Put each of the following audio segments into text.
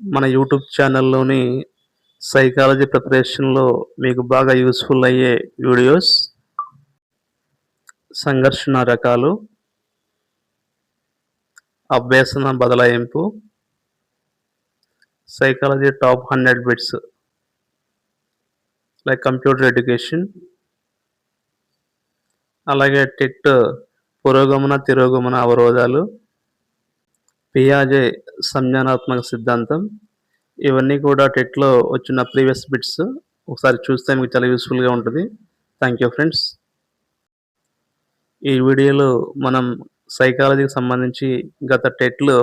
మన YouTube ఛానల్లోని psychology ప్రిపరేషన్లో మీకు బాగా యూస్ఫుల్ అయ్యే వీడియోస్ సంఘర్షణ రకాలు అభ్యసన బదలాయింపు psychology top hundred bits like computer education అలాగే టెట్ పురోగమన తిరోగమన అవరోధాలు పియాజే సంజ్ఞానాత్మక సిద్ధాంతం. ఇవన్నీ కూడా టెట్లో వచ్చిన ప్రీవియస్ బిట్స్. ఒకసారి చూస్తే మీకు చాలా యూస్ఫుల్గా ఉంటుంది. Thank you friends. ఈ వీడియోలో మనం సైకాలజీకి సంబంధించి గత టెట్లో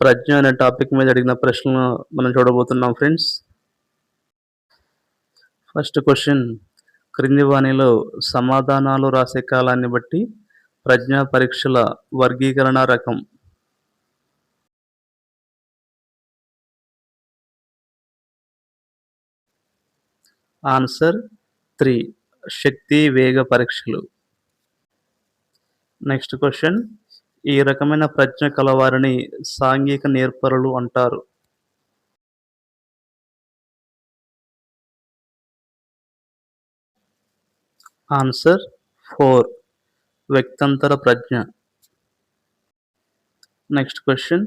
ప్రజ్ఞ అనే టాపిక్ మీద అడిగిన ప్రశ్నలు మనం చూడబోతున్నాం ఫ్రెండ్స్. First question. క్రింది వాణిలో సమాధానాలు రాసే కాలాన్ని బట్టి ప్రజ్ఞా పరీక్షల వర్గీకరణ రకం. ఆన్సర్ త్రీ శక్తి వేగ పరీక్షలు. నెక్స్ట్ క్వశ్చన్ ఈ రకమైన ప్రజ్ఞ కలవారిని సాంఘిక నేర్పరులు అంటారు. ఆన్సర్ ఫోర్ వ్యక్తంతర ప్రజ్ఞ. నెక్స్ట్ క్వశ్చన్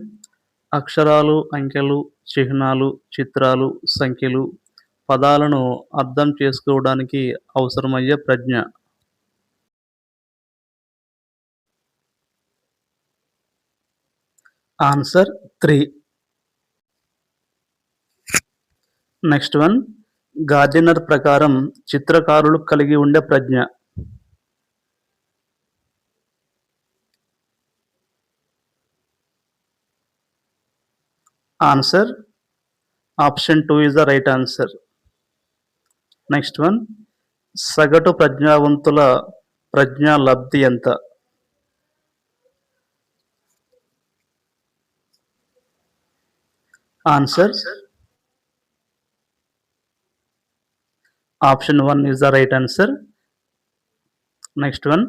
అక్షరాలు అంకెలు చిహ్నాలు చిత్రాలు సంఖ్యలు పదాలను అర్థం చేసుకోవడానికి అవసరమయ్యే ప్రజ్ఞ. Answer three. Next one. Gardner ప్రకారం చిత్రకారులు కలిగి ఉండే ప్రజ్ఞ. Answer option two is the right answer. Next one. సగటు ప్రజ్ఞావంతుల ప్రజ్ఞా లబ్ధి ఎంత? Answer. Option one is the right answer. Next one.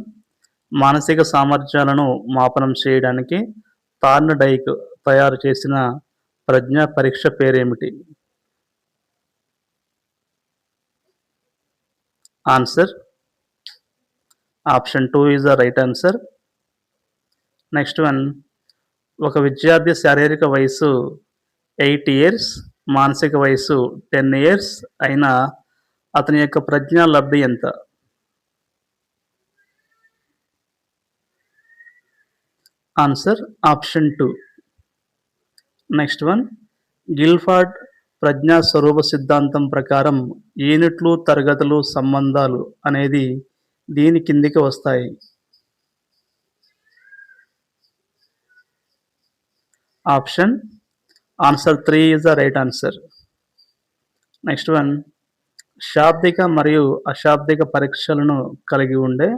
మానసిక సామర్థ్యాలను మాపనం చేయడానికి తార్న్ డైక్ తయారు చేసిన ప్రజ్ఞా పరీక్ష పేరేమిటి? Answer option two is the right answer next one ఒక విద్యార్థి శారీరక వయసు ఎయిట్ ఇయర్స్ మానసిక వయసు టెన్ ఇయర్స్ అయినా అతని యొక్క ప్రజ్ఞా లబ్ధి ఎంత? Answer option two next one Guilford ప్రజ్ఞా స్వరూప సిద్ధాంతం ప్రకారం యూనిట్లు తరగతులు సంబంధాలు అనేది దీని కిందికి వస్తాయి. Option. Answer three is the right answer. Next one. శాబ్దిక మరియు అశాబ్దిక పరీక్షలను కలిగి ఉండే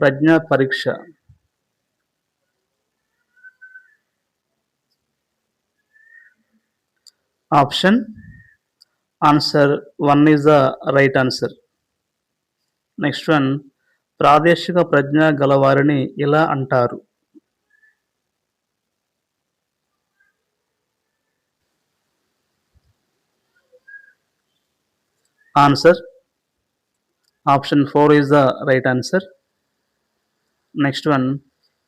ప్రజ్ఞా పరీక్ష. Option. Answer one is the right answer. Next one ప్రాదేశిక ప్రజ్ఞ గలవారిని ఇలా అంటారు. Answer option four is the right answer. Next one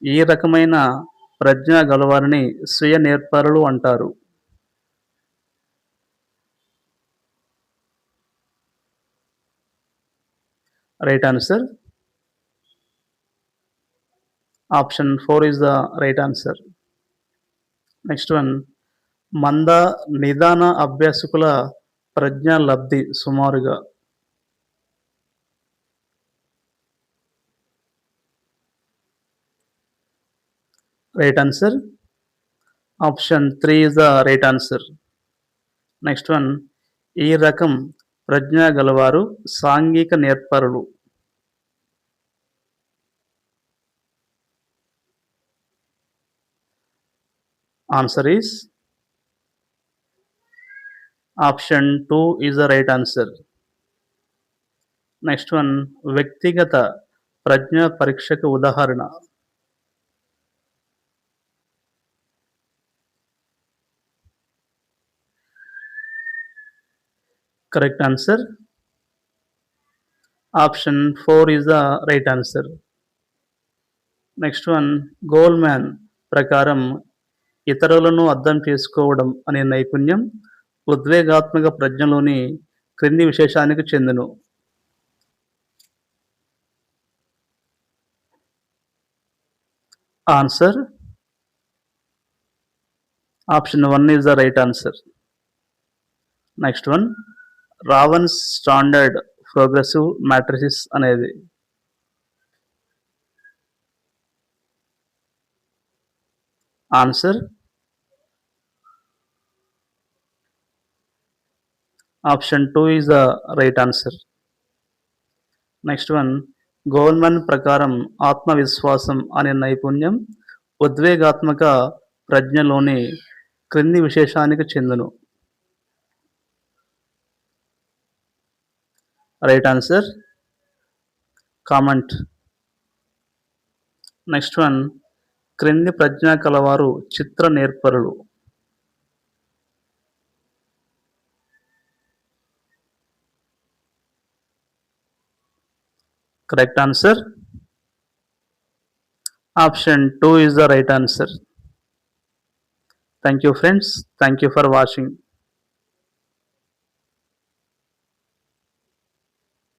ఈ రకమైన ప్రజ్ఞ గలవారిని స్వీయ నేర్పరులు అంటారు. Right answer option four is the right answer next one మంద నిదాన అభ్యాసకుల ప్రజ్ఞా లబ్ధి సుమారుగా. Right answer option three is the right answer next one ఈ రకం ప్రజ్ఞ గలవారు సాంఘిక నేర్పరులు. Answer is option two is the right answer next one వ్యక్తిగత ప్రజ్ఞ పరీక్షకు ఉదాహరణ Correct answer. Option 4 is the right answer. Next one Goleman ప్రకారం ఇతరులను అర్థం చేసుకోవడం అనే నైపుణ్యం ఉద్వేగాత్మక ప్రజ్ఞలోని క్రింది విశేషానికి చెందును. Answer option one is the right answer next one Raven's standard progressive matrices అనేది. Answer option two is the right answer. Next one Goleman ప్రకారం ఆత్మవిశ్వాసం అనే నైపుణ్యం ఉద్వేగాత్మక ప్రజ్ఞలోని క్రింది విశేషానికి చెందును. Right answer comment. Next one క్రింది ప్రజ్ఞ కలవారు చిత్ర నేర్పరులు. Correct answer. Option 2 is the right answer. Thank you friends. Thank you for watching.